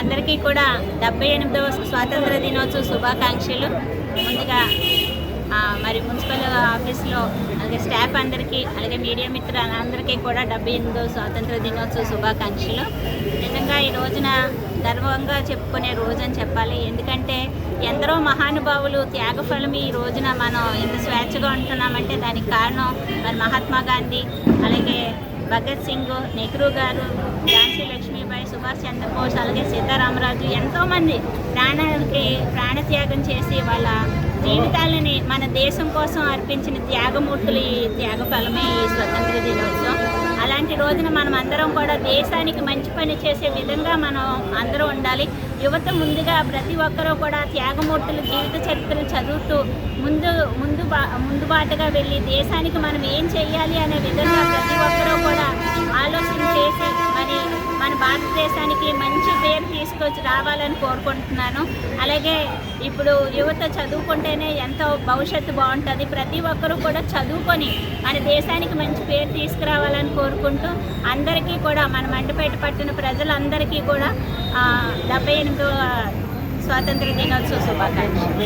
అందరికీ కూడా డెబ్బై ఎనిమిదవ స్వాతంత్ర దినోత్సవ శుభాకాంక్షలు. ముందుగా మరి మున్సిపల్ ఆఫీస్లో అలాగే స్టాఫ్ అందరికీ అలాగే మీడియా మిత్రులందరికీ కూడా డెబ్బై ఎనిమిదవ స్వాతంత్ర దినోత్సవ శుభాకాంక్షలు. నిజంగా ఈ రోజున గర్వంగా చెప్పుకునే రోజు అని చెప్పాలి. ఎందుకంటే ఎందరో మహానుభావులు త్యాగఫలం ఈ రోజున మనం ఎంత స్వేచ్ఛగా ఉంటున్నామంటే దానికి కారణం మరి మహాత్మా గాంధీ అలాగే భగత్ సింగ్ నెహ్రూ గారు ఝాన్సీ లక్ష్మి సుభాష్ చంద్రబోస్ అలాగే సీతారామరాజు ఎంతోమంది ప్రాణాలకి ప్రాణత్యాగం చేసి వాళ్ళ జీవితాలని మన దేశం కోసం అర్పించిన త్యాగమూర్తులు ఈ త్యాగ ఫలమే ఈ స్వతంత్ర దినోత్సవం. అలాంటి రోజున మనం అందరం కూడా దేశానికి మంచి పని చేసే విధంగా మనం అందరూ ఉండాలి. యువత ముందుగా ప్రతి ఒక్కరూ కూడా త్యాగమూర్తులు జీవిత చరిత్రలు చదువుతూ ముందు ముందు బా ముందు బాటగా వెళ్ళి దేశానికి మనం ఏం చేయాలి అనే విధంగా ప్రతి ఒక్కరూ కూడా ఆలోచన చేసి మరి మన భారతదేశానికి మంచి పేరు తీసుకొచ్చి రావాలని కోరుకుంటున్నాను. అలాగే ఇప్పుడు యువత చదువుకుంటేనే ఎంతో భవిష్యత్తు బాగుంటుంది. ప్రతి ఒక్కరూ కూడా చదువుకొని మన దేశానికి మంచి పేరు తీసుకురావాలని కోరుకుంటూ అందరికీ కూడా మన మండపేట పట్టిన ప్రజలందరికీ కూడా డెబ్బై ఎనిమిదవ స్వాతంత్ర దినోత్సవ శుభాకాంక్షలు.